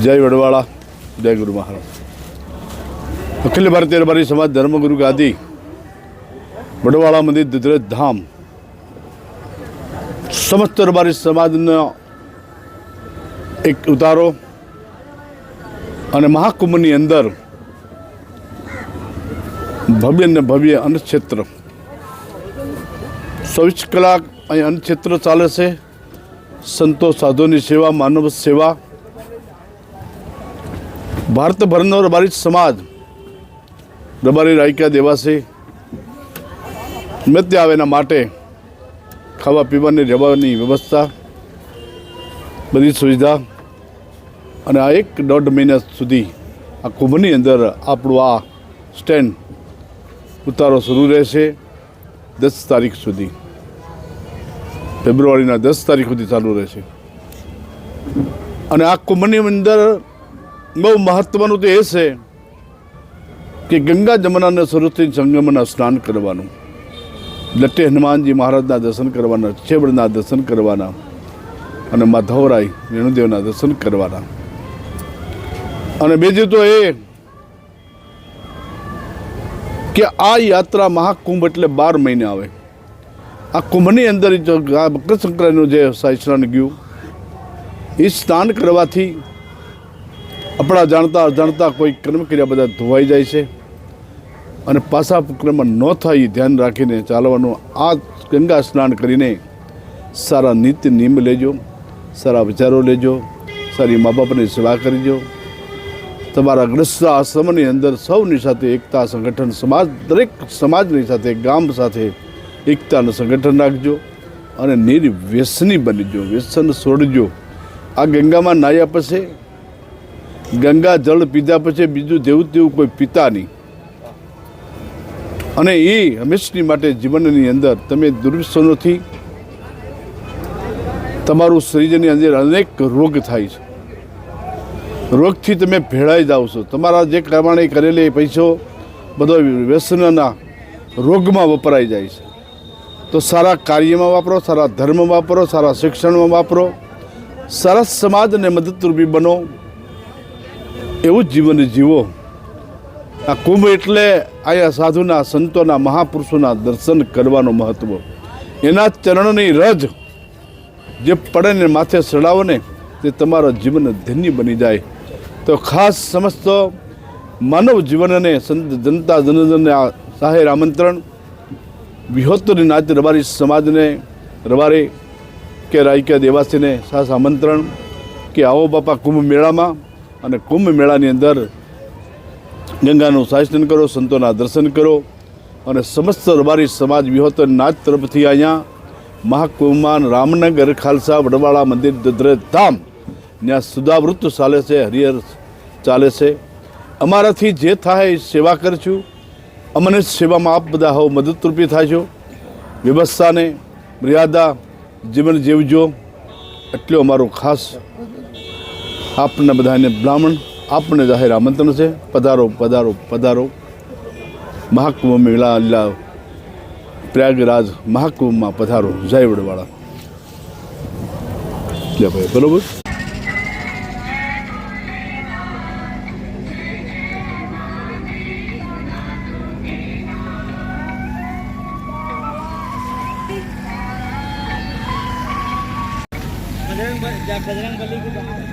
જય વડવાળા, જય ગુરુ મહારાજ. અખિલ ભારતીય રબારી સમાજ ધર્મગુરુ ગાદી, વડવાળા મંદિર દુધરેજ ધામ. સમસ્ત રબારી સમાજનો એક ઉતારો અને મહાકુંભની અંદર ભવ્ય ને ભવ્ય અન્નક્ષેત્ર. ચોવીસ કલાક અહીં અન્નક્ષેત્ર ચાલે છે. સંતો સાધુની સેવા, માનવ સેવા ભારતભરનો રબારી સમાજ રબારી રાયકા દેવાસી મધ્ય આવે એના માટે ખાવા પીવાની રહેવાની વ્યવસ્થા, બધી સુવિધા અને આ એક દોઢ મહિના સુધી આ કુંભની અંદર આપણું આ સ્ટેન્ડ ઉતારો શરૂ રહેશે દસ તારીખ સુધી. ફેબ્રુઆરીના દસ તારીખ સુધી ચાલુ રહેશે. અને આ કુંભની અંદર બહુ મહત્વનું તો એ છે કે ગંગા જમનાના સ્વરૂપથી સંગમના સ્નાન કરવાનું. લટ્ટે હનુમાનજી મહારાજના દર્શન કરવાના છેબડના દર્શન કરવાના અને માધવરાય વેણુદેવના દર્શન કરવાના. અને બીજું તો એ કે આ યાત્રા મહાકુંભ એટલે બાર મહિને આવે. આ કુંભની અંદર મકર સંક્રાંતિનું જે સાયસરાન ગયું, એ સ્નાન કરવાથી આપણા જાણતા અજાણતા કોઈ કર્મ કર્યા બધા ધોવાઈ જાય છે અને પાછા ક્રમમાં ન થાય એ ધ્યાન રાખીને ચાલવાનું આ ગંગા સ્નાન કરીને સારા નિત્ય નિયમ લેજો, સારા વિચારો લેજો, સારી મા બાપની સેવા કરજો. તમારા ગ્રસ્ત આશ્રમની અંદર સૌની સાથે એકતા સંગઠન સમાજ, દરેક સમાજની સાથે, ગામ સાથે એકતાનું સંગઠન રાખજો અને નિર્વ્યસની બનીજો, વ્યસન છોડજો. આ ગંગામાં નાહ્યા પછી ગંગા જળ પીધા પછી બીજું જેવું તેવું કોઈ પીતા નહીં. અને એ હંમેશની માટે જીવનની અંદર તમે દુર્વ્યસનોથી તમારું શરીરની અંદર અનેક રોગ થાય છે. રોગથી તમે ભેળાઈ જાઓ છો. તમારા જે કમાણી કરેલી પૈસો, બધો વ્યસનના રોગમાં વપરાઈ જાય છે. તો સારા કાર્યમાં વાપરો, સારા ધર્મ વાપરો, સારા શિક્ષણમાં વાપરો. સારા સમાજને મદદરૂપી બનો. એવું જીવન જીવો. આ કુંભ એટલે આયા સાધુના, સંતોના, મહાપુરુષોના દર્શન કરવાનું મહત્વ. એના ચરણની રજ જે પડે ને માથે ચડાવો ને તે તમારો જીવન ધન્ય બની જાય. તો ખાસ સમસ્ત માનવ જીવનને સંત જનતા જનજનને આ જાહેર આમંત્રણ વિહોત્તરી નાચ રબારી સમાજને રબારી કે રાયકા દેવાસીને ખાસ આમંત્રણ કે આવો બાપા કુંભ મેળામાં અને કુંભ મેળાની અંદર ગંગાનું શાસન કરો, સંતોના દર્શન કરો અને સમસ્ત રબારી સમાજ વિહોત્તર નાચ તરફથી અહીંયા મહાકુંભમાં રામનગર, ખાલસા, વડવાળા મંદિર દદ્ર ધામ ત્યાં સુદાવૃત્ત ચાલે છે, હરિહર ચાલે છે. અમારાથી જે થાય એ સેવા કરશું અમને સેવામાં આપ બધા હોવ મદદરૂપી થાશો વ્યવસ્થાને મર્યાદા જીવન જીવજો. એટલો અમારો ખાસ આપના બધાને બ્રાહ્મણ આપને જાહેર આમંત્રણ છે. પધારો પધારો પધારો. મહાકુંભ મેળા લીલા પ્રયાગરાજ મહાકુંભમાં પધારો. જય વડવાળા. લે ભાઈ, બરોબર? બજરંગ બજરંગ બલી